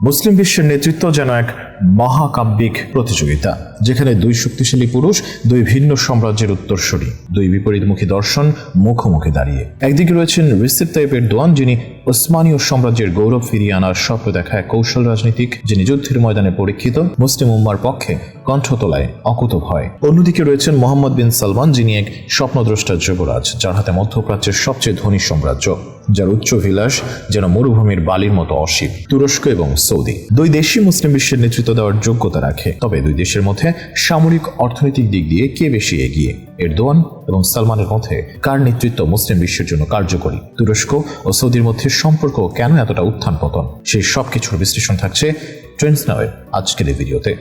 মুসলিম বিশ্বের নেতৃত্ব যেন এক মহাকাব্যিক প্রতিযোগিতা, যেখানে দুই শক্তিশালী পুরুষ, দুই ভিন্ন সাম্রাজ্যের উত্তরসূরি, দুই বিপরীতমুখী দর্শন মুখোমুখি দাঁড়িয়ে। একদিকে রয়েছেন রিসিপ টাইপের দোয়ান, যিনি ওসমানীয় সাম্রাজ্যের গৌরব ফিরিয়ে আনার স্বপ্ন দেখায় কৌশল রাজনীতিক, যিনি যুদ্ধের ময়দানে পরীক্ষিত, মুসলিম উম্মার পক্ষে কণ্ঠ তোলায় অকুত ভয়। অন্যদিকে রয়েছেন মোহাম্মদ বিন সালমান, যিনি এক স্বপ্নদ্রষ্টা যুবরাজ, যার হাতে মধ্যপ্রাচ্যের সবচেয়ে ধনী সাম্রাজ্য, যার উচ্চ বিলাস যেন মরুভূমির বালির মতো অসীম, তুরস্ক এবং সৌদি। দুই দেশই মুসলিম বিশ্বের নেতৃত্ব দেওয়ার যোগ্যতা রাখে। তবে দুই দেশের মধ্যে সামরিক অর্থনৈতিক দিক দিয়ে কে বেশি এগিয়ে? এরদোয়ান এবং সালমানের মধ্যে কার নেতৃত্ব মুসলিম বিশ্বের জন্য কার্যকরী? তুরস্ক ও সৌদির মধ্যে সম্পর্ক কেন এতটা উত্থান পতন সেই সব কিছুর বিশ্লেষণ থাকছে ট্রেন্ডস নাওয়ের আজকের এই ভিডিওতে।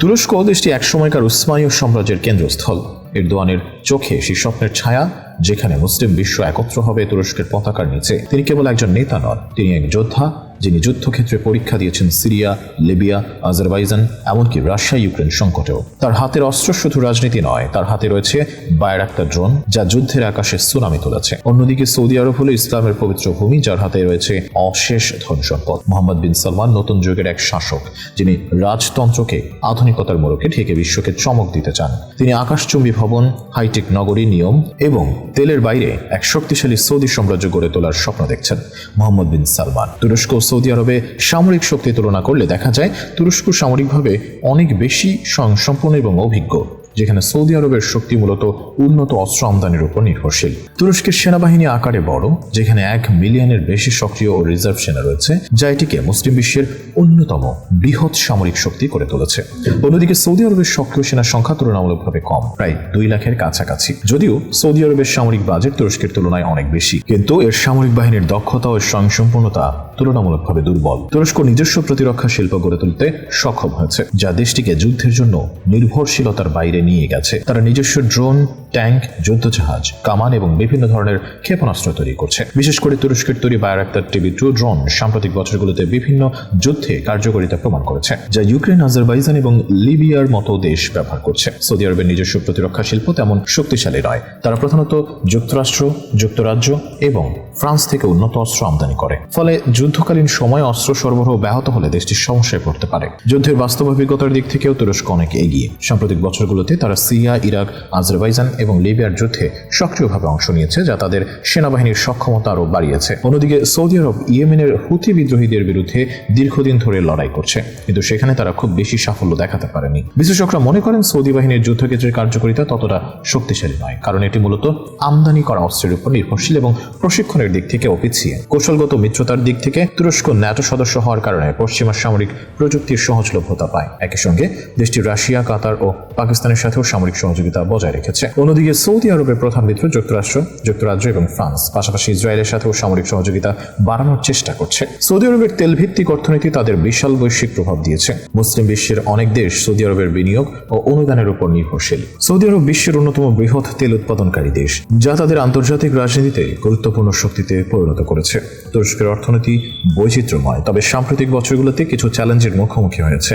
তুরস্ক দেশটি একসময়কার উসমানীয় সাম্রাজ্যের কেন্দ্রস্থল। এরদোয়ানের চোখে সেই স্বপ্নের ছায়া, যেখানে মুসলিম বিশ্ব একত্র হবে তুরস্কের পতাকার নিচে। তিনি কেবল একজন নেতা নন, তিনি এক যোদ্ধা যিনি যুদ্ধক্ষেত্রে পরীক্ষা দিয়েছেন সিরিয়া, লিবিয়া, আজারবাইজান, এমনকি রাশিয়া, ইউক্রেন সংকটেও। তার হাতের অস্ত্র শুধু রাজনীতি নয়, তার হাতে রয়েছে বায়ের একটা ড্রোন, যা যুদ্ধের আকাশে সুনামি তুলেছে। অন্যদিকে সৌদি আরব হলো ইসলামের পবিত্র ভূমি, যার হাতে রয়েছে অশেষ ধন সম্পদ। মোহাম্মদ বিন সালমান নতুন যুগের এক শাসক, যিনি রাজতন্ত্রকে আধুনিকতার মোড়কে ঠেকে বিশ্বকে চমক দিতে চান। তিনি আকাশচুম্বী ভবন, হাইটেক নগরী নিয়ম এবং তেলের বাইরে এক শক্তিশালী সৌদি সাম্রাজ্য গড়ে তোলার স্বপ্ন দেখছেন মোহাম্মদ বিন সালমান। তুরস্ক সৌদি আরবে সামরিক শক্তি তুলনা করলে দেখা যায় তুরস্ক সামরিকভাবে অনেক বেশি স্বয়ংসম্পন্ন এবং অভিজ্ঞ। যেখানে সৌদি আরবের শক্তি মূলত উন্নত অস্ত্র আমদানির উপর নির্ভরশীল। তুরস্কের সেনাবাহিনী আকারে বড়, যেখানে এক মিলিয়নের বেশি সক্রিয় ও রিজার্ভ সেনা রয়েছে, যা এটিকে মুসলিম বিশ্বের অন্যতম বৃহৎ সামরিক শক্তি করে তুলেছে। অন্যদিকে সৌদি আরবের সক্রিয় সেনার সংখ্যা তুলনামূলকভাবে কম, প্রায় দুই লাখের কাছাকাছি। যদিও সৌদি আরবের সামরিক বাজেট তুরস্কের তুলনায় অনেক বেশি, কিন্তু এর সামরিক বাহিনীর দক্ষতা ও স্বয়ংসম্পূর্ণতা তুলনামূলকভাবে দুর্বল। তুরস্ক নিজস্ব প্রতিরক্ষা শিল্প গড়ে তুলতে সক্ষম হয়েছে, যা দেশটিকে যুদ্ধের জন্য নির্ভরশীলতার বাইরে নিয়ে গেছে। তারা নিজস্ব ড্রোন, ট্যাঙ্ক, যুদ্ধজাহাজ, কামান এবং বিভিন্ন ধরনের ক্ষেপণাস্ত্র তৈরি করছে। বিশেষ করে তুরস্কের তৈরি বায়ারাক্তার টিভি টু ড্রোন সাম্প্রতিক বছরগুলোতে বিভিন্ন যুদ্ধে কার্যকারিতা প্রমাণ করেছে, যা ইউক্রেন, আজারবাইজান এবং লিবিয়ার মতো দেশ ব্যবহার করছে। সৌদি আরবের নিজস্ব প্রতিরক্ষা শিল্প তেমন শক্তিশালী নয়। তারা প্রধানত যুক্তরাষ্ট্র, যুক্তরাজ্য এবং ফ্রান্স থেকে উন্নত অস্ত্র আমদানি করে। ফলে যুদ্ধকালীন সময় অস্ত্র সরবরাহ ব্যাহত হলে দেশটি সমস্যায় পড়তে পারে। যুদ্ধের বাস্তব অভিজ্ঞতার দিক থেকেও তুরস্ক অনেক এগিয়ে। সাম্প্রতিক বছরগুলোতে তারা সিরিয়া, ইরাক, আজারবাইজান এবং লিবিয়ার যুদ্ধে সক্রিয়ভাবে অংশ নিয়েছে, যা তাদের সেনাবাহিনীর সক্ষমতা আরও বাড়িয়েছে। অন্যদিকে সৌদি আরব, ইয়েমেনের হুতি বিদ্রোহীদের বিরুদ্ধে দীর্ঘদিন ধরে লড়াই করছে, কিন্তু সেখানে তারা খুব বেশি সাফল্য দেখাতে পারেনি। বিশ্লেষকরা মনে করেন, সৌদি বাহিনীর যুদ্ধক্ষেত্রের কার্যকারিতা ততটা শক্তিশালী নয়, কারণ এটি মূলত আমদানি করা অস্ত্রের উপর নির্ভরশীল এবং প্রশিক্ষণের দিক থেকে অপিছিয়ে। কৌশলগত মিত্রতার দিক থেকে তুরস্ক ন্যাটো সদস্য হওয়ার কারণে পশ্চিমা সামরিক প্রযুক্তির সহজলভ্যতা পায়। একই সঙ্গে, দেশটি রাশিয়া, কাতার ও পাকিস্তানের সাথেও সামরিক সহযোগিতা বজায় রেখেছে। অন্যদিকে সৌদি আরবের প্রধান মিত্র যুক্তরাষ্ট্র, যুক্তরাজ্য এবং ফ্রান্স, পাশাপাশি ইসরায়েলের সাথেও সামরিক সহযোগিতা বাড়ানোর চেষ্টা করছে। সৌদি আরবের তেল ভিত্তিক অর্থনীতি তাদের বিশাল বৈশ্বিক প্রভাব দিয়েছে। মুসলিম বিশ্বের অনেক দেশ সৌদি আরবের বিনিয়োগ ও অনুদানের উপর নির্ভরশীল। সৌদি আরব বিশ্বের অন্যতম বৃহৎ তেল উৎপাদনকারী দেশ, যা তাদের আন্তর্জাতিক রাজনীতিতে গুরুত্বপূর্ণ শক্তিতে পরিণত করেছে। তুরস্কের অর্থনীতি বৈচিত্র্যময়, তবে সাম্প্রতিক বছরগুলোতে কিছু চ্যালেঞ্জের মুখোমুখি হয়েছে।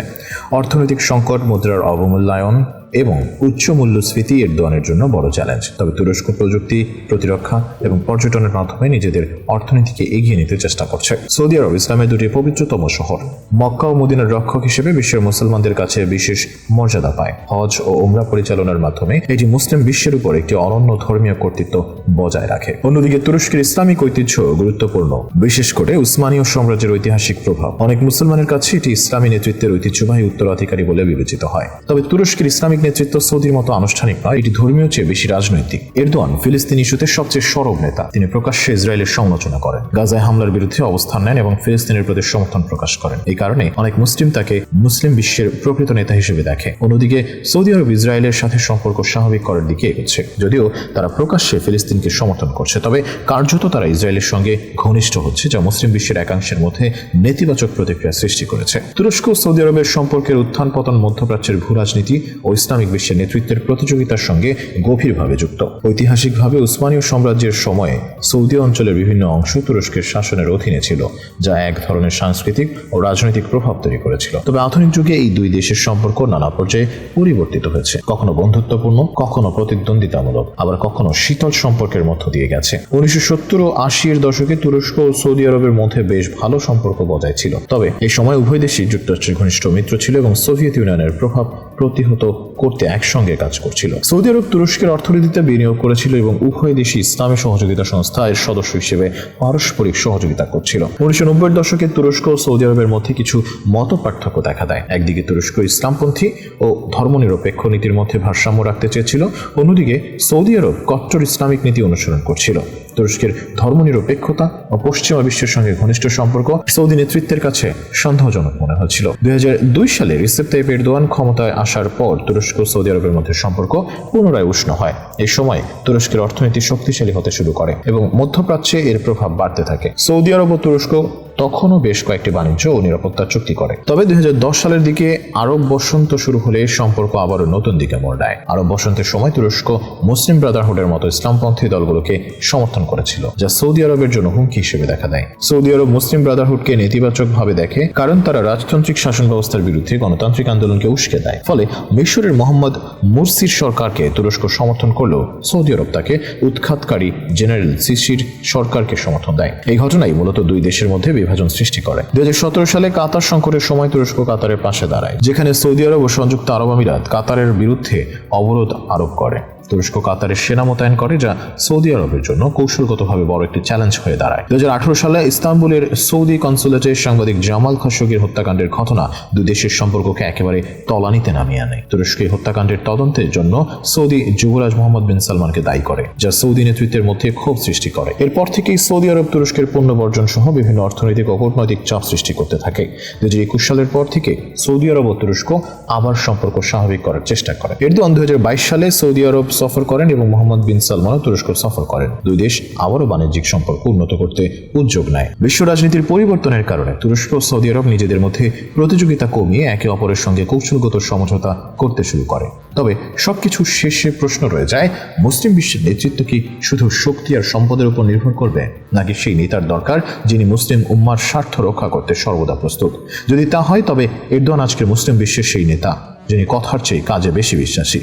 অর্থনৈতিক সংকট, মুদ্রার অবমূল্যায়ন এবং উচ্চ মূল্যস্ফীতি এর দোয়ানের জন্য বড় চ্যালেঞ্জ। তবে তুরস্ক প্রযুক্তি, প্রতিরক্ষা এবং পর্যটনের মাধ্যমে নিজেদের অর্থনীতিকে এগিয়ে নিতে চেষ্টা করছে। সৌদি আরব ইসলামের দুটি পবিত্রতম শহর, মক্কা ও মদিনার রক্ষক হিসেবে বিশ্বের মুসলমানদের কাছে বিশেষ মর্যাদা পায়। হজ ও উমরা পরিচালনার মাধ্যমে এটি মুসলিম বিশ্বের উপর একটি অনন্য ধর্মীয় কর্তৃত্ব বজায় রাখে। অন্যদিকে তুরস্কের ইসলামিক ঐতিহ্য গুরুত্বপূর্ণ, বিশেষ করে উসমানীয় সাম্রাজ্যের ঐতিহাসিক প্রভাব। অনেক মুসলমানের কাছে এটি ইসলামী নেতৃত্বের ঐতিহ্যবাহী উত্তরাধিকারী বলে বিবেচিত হয়। তবে তুরস্কের ইসলামিক নেতৃত্ব সৌদির মতো আনুষ্ঠানিক নয়, এটি ধর্মীয় চেয়ে বেশি রাজনৈতিক। এরদোয়ান ফিলিস্তিন ইস্যুতে সবচেয়ে সরব নেতা। তিনি প্রকাশ্যে ইসরায়েলের সমালোচনা করেন। গাজায় হামলার বিরুদ্ধে অবস্থান নেন এবং ফিলিস্তিনের প্রতি সমর্থন প্রকাশ করেন। এই কারণে অনেক মুসলিম তাকে মুসলিম বিশ্বের প্রকৃত নেতা হিসেবে দেখে। অন্যদিকে, সৌদি আরব ইসরায়েলের সাথে সম্পর্ক স্বাভাবিক করার দিকে এগোচ্ছে। যদিও তারা প্রকাশ্যে ফিলিস্তিনকে সমর্থন করছে, তবে কার্যত তারা ইসরায়েলের সঙ্গে ঘনিষ্ঠ হচ্ছে, যা মুসলিম বিশ্বের একাংশের মধ্যে নেতিবাচক প্রতিক্রিয়া সৃষ্টি করেছে। তুরস্ক সৌদি আরবের সম্পর্কের উত্থান পতন মধ্যপ্রাচ্যের ভূ রাজনীতি ও ইসলামিক বিশ্বের নেতৃত্বের প্রতিযোগিতার সঙ্গে গভীরভাবে যুক্ত। ঐতিহাসিকভাবে উসমানীয় সাম্রাজ্যের সময়ে সৌদি অঞ্চলের বিভিন্ন অংশ তুরস্কের শাসনের অধীনে ছিল, যা এক ধরনের সাংস্কৃতিক ও রাজনৈতিক প্রভাব তৈরি করেছিল। তবে আধুনিক যুগে এই দুই দেশের সম্পর্ক নানা পর্যায়ে পরিবর্তিত হয়েছে। কখনো বন্ধুত্বপূর্ণ, কখনো প্রতিদ্বন্দ্বিতামূলক, আবার কখনো শীতল সম্পর্কের মধ্য দিয়ে গেছে। উনিশশো সত্তর ও আশি এর দশকে তুরস্ক ও সৌদি আরবের মধ্যে বেশ ভালো সম্পর্ক বজায় ছিল। তবে এই সময় উভয় দেশই যুক্তরাষ্ট্রের ঘনিষ্ঠ মিত্র ছিল এবং সোভিয়েত ইউনিয়নের প্রভাব প্রতিহত করতে একসঙ্গে কাজ করছিল। সৌদি আরব তুরস্কের অর্থনীতিতে বিনিয়োগ করেছিল এবং উভয় দেশই ইসলামী সহযোগিতা সংস্থা এর সদস্য হিসেবে পারস্পরিক সহযোগিতা করছিল। উনিশশো নব্বই দশকে তুরস্ক ও সৌদি আরবের মধ্যে কিছু মত পার্থক্য দেখা দেয়। একদিকে তুরস্ক ইসলামপন্থী ও ধর্মনিরপেক্ষ নীতির মধ্যে ভারসাম্য রাখতে চেয়েছিল, অন্যদিকে সৌদি আরব কট্টর ইসলামিক নীতি অনুসরণ করছিল। তুরস্কের ধর্মনিরপেক্ষতা ও পশ্চিমা বিশ্বের সঙ্গে ঘনিষ্ঠ সম্পর্ক সৌদি নেতৃত্বের কাছে সন্দেহজনক মনে হয়েছিল দুই হাজার দুই সালে রিসেপ তাইপ এরদোয়ান ক্ষমতায় আসার পর তুরস্ক ও সৌদি আরবের মধ্যে সম্পর্ক পুনরায় উষ্ণ হয়। এই সময় তুরস্কের অর্থনীতি শক্তিশালী হতে শুরু করে এবং মধ্যপ্রাচ্যে এর প্রভাব বাড়তে থাকে। সৌদি আরব ও তুরস্ক তখনও বেশ কয়েকটি বাণিজ্য ও নিরাপত্তা চুক্তি করে। তবে দুই হাজার দশ সালের দিকে আরব বসন্ত শুরু হলে সম্পর্ক আবারও নতুন দিকে মোড় নেয়। আরব বসন্তের সময় তুরস্ক মুসলিম ব্রাদারহুডের মতো ইসলামপন্থী দলগুলোকে সমর্থন করেছিল, যা সৌদি আরবের জন্য হুমকি হিসেবে দেখা দেয়। সৌদি আরব মুসলিম ব্রাদারহুডকে নেতিবাচকভাবে দেখে, কারণ তারা রাজতান্ত্রিক শাসন ব্যবস্থার বিরুদ্ধে গণতান্ত্রিক আন্দোলনকে উস্কে দেয়। ফলে মিশরের মোহাম্মদ মুরসির সরকারকে তুরস্ক সমর্থন করলেও সৌদি আরব তাকে উৎখাতকারী জেনারেল সিসির সরকারকে সমর্থন দেয়। এই ঘটনাই মূলত দুই দেশের মধ্যে বিভাজন সৃষ্টি করে। দু হাজার সতেরো সালে কাতার সংকটের সময় তুরস্ক কাতারের পাশে দাঁড়ায়, যেখানে সৌদি আরব ও সংযুক্ত আরব আমিরাত কাতারের বিরুদ্ধে অবরোধ আরোপ করে। তুরস্ক কাতারের সেনা মোতায়েন করে, যা সৌদি আরবের জন্য কৌশলগতভাবে বড় একটি চ্যালেঞ্জ হয়ে দাঁড়ায়। দুই হাজার আঠারো সালে ইস্তাম্বুলের সৌদি কনসুলেটের সাংবাদিক জামাল খাশোগির হত্যাকাণ্ডের ঘটনা দুই দেশের সম্পর্ককে একেবারে তলানিতে নামিয়ে আনে। তুরস্ক হত্যাকাণ্ডের তদন্তের জন্য সৌদি যুবরাজ মোহাম্মদ বিন সালমানকে দায়ী করে, যা সৌদি নেতৃত্বের মধ্যে ক্ষোভ সৃষ্টি করে। এরপর থেকেই সৌদি আরব তুরস্কের পণ্য বর্জন সহ বিভিন্ন অর্থনৈতিক ও কূটনৈতিক চাপ সৃষ্টি করতে থাকে। দুই হাজার একুশ সালের পর থেকে সৌদি আরব ও তুরস্ক আবার সম্পর্ক স্বাভাবিক করার চেষ্টা করে। এরদোয়ান দু সালে সৌদি আরব সফর করেন এবং মোহাম্মদ বিন সালমানও তুরস্ক সফর করেন। দুই দেশ আবারও বাণিজ্যিক সম্পর্ক উন্নত করতে উদ্যোগ নেয়। বিশ্ব রাজনীতির পরিবর্তনের কারণে তুরস্ক সৌদি আরব নিজেদের মধ্যে প্রতিযোগিতা কমিয়ে একে অপরের সঙ্গে কৌশলগত সমঝোতা করতে শুরু করে। তবে সবকিছু শেষে প্রশ্ন রয়ে যায়, মুসলিম বিশ্বের নেতৃত্ব কি শুধু শক্তি আর সম্পদের উপর নির্ভর করবে, নাকি সেই নেতার দরকার যিনি মুসলিম উম্মার স্বার্থ রক্ষা করতে সর্বদা প্রস্তুত? যদি তা হয়, তবে এরদোয়ান আজকের মুসলিম বিশ্বের সেই নেতা যিনি কথার চেয়ে কাজে বেশি বিশ্বাসী।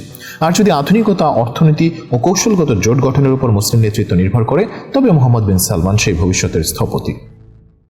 আর যদি আধুনিকতা, অর্থনীতি ও কৌশলগত জোট গঠনের উপর মুসলিম নেতৃত্ব নির্ভর করে, তবে মোহাম্মদ বিন সালমান সেই ভবিষ্যতের স্থপতি।